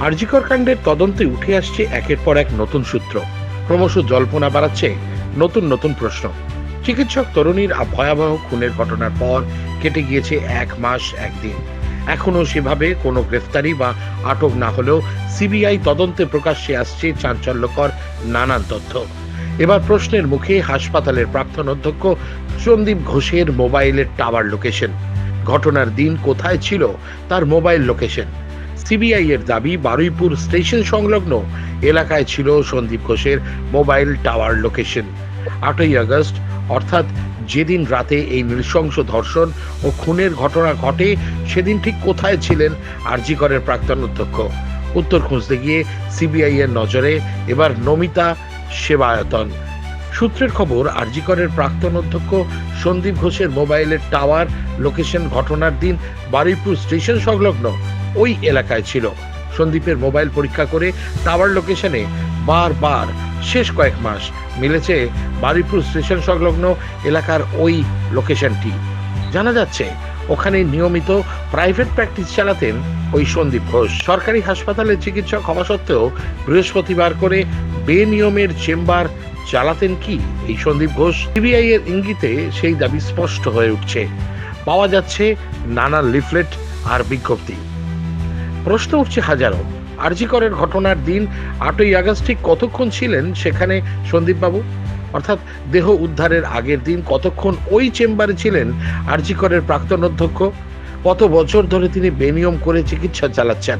আরজিকর কাণ্ডের তদন্তে উঠে আসছে একের পর এক নতুন সূত্র। ক্রমশ জল্পনা বাড়াচ্ছে নতুন নতুন প্রশ্ন। চিকিৎসক তরুণীর ভয়াবহ খুনের ঘটনার পর কেটে গিয়েছে এক মাস একদিন। এখনও সেভাবে কোনো গ্রেফতারি বা আটক না হলেও সিবিআই তদন্তে প্রকাশ্যে আসছে চাঞ্চল্যকর নানান তথ্য। এবার প্রশ্নের মুখে হাসপাতালের প্রাক্তন অধ্যক্ষ সন্দীপ ঘোষের মোবাইলের টাওয়ার লোকেশন। ঘটনার দিন কোথায় ছিল তার মোবাইল লোকেশন। সিবিআই এর দাবি, বারুইপুর স্টেশন সংলগ্ন এলাকায় ছিল সন্দীপ ঘোষের মোবাইল টাওয়ার লোকেশন। আটই আগস্ট, অর্থাৎ যেদিন রাতে এই নৃশংস ধর্ষণ ও খুনের ঘটনা ঘটে, সেদিন ঠিক কোথায় ছিলেন আরজিকরের প্রাক্তন অধ্যক্ষ? উত্তর খুঁজতে গিয়ে সিবিআই এর নজরে এবার নমিতা সেবায়তন। সূত্রের খবর, আরজিকরের প্রাক্তন অধ্যক্ষ সন্দীপ ঘোষের মোবাইলের টাওয়ার, লোকেশন, ঘটনার দিন বারুইপুর স্টেশন সংলগ্ন ওই এলাকায় ছিল। সন্দীপের মোবাইল পরীক্ষা করে টাওয়ার লোকেশনে বারবার শেষ কয়েক মাস মিলেছে বারুইপুর স্টেশন সংলগ্ন এলাকার ওই লোকেশনটি। জানা যাচ্ছে, ওখানে নিয়মিত প্রাইভেট প্র্যাকটিস চালাতেন ওই সন্দীপ ঘোষ। সরকারি হাসপাতালে চিকিৎসক হওয়া সত্ত্বেও বৃহস্পতিবার করে বেনিয়মের চেম্বার চালাতেন কি এই সন্দীপ ঘোষ? সিবিআই এর ইঙ্গিতে সেই দাবি স্পষ্ট হয়ে উঠছে। পাওয়া যাচ্ছে নানা লিফলেট আর বিজ্ঞপ্তি। প্রশ্ন উঠছে হাজারো। আরজিকরের ঘটনার দিন আটই আগস্ট ঠিক কতক্ষণ ছিলেন সেখানে সন্দীপবাবু? অর্থাৎ দেহ উদ্ধারের আগের দিন কতক্ষণ ওই চেম্বারে ছিলেন আরজিকরের প্রাক্তন অধ্যক্ষ? কত বছর ধরে তিনি বেনিয়ম করে চিকিৎসা চালাচ্ছেন?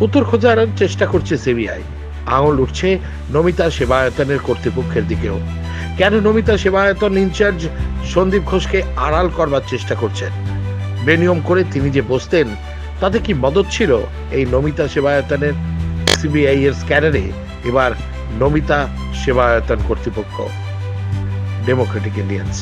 উত্তর খোঁজার চেষ্টা করছে সিবিআই। আঙুল উঠছে নমিতা সেবায়তনের কর্তৃপক্ষের দিকেও। কেন নমিতা সেবায়তন ইনচার্জ সন্দীপ ঘোষকে আড়াল করবার চেষ্টা করছেন? বেনিয়ম করে তিনি যে বসতেন তাতে কি মদত ছিল এই নমিতা সেবায়তনের সিবিআই এর স্ক্যানারে এবার নমিতা সেবায়তন কর্তৃপক্ষ ডেমোক্রেটিক ইন্ডিয়ান্স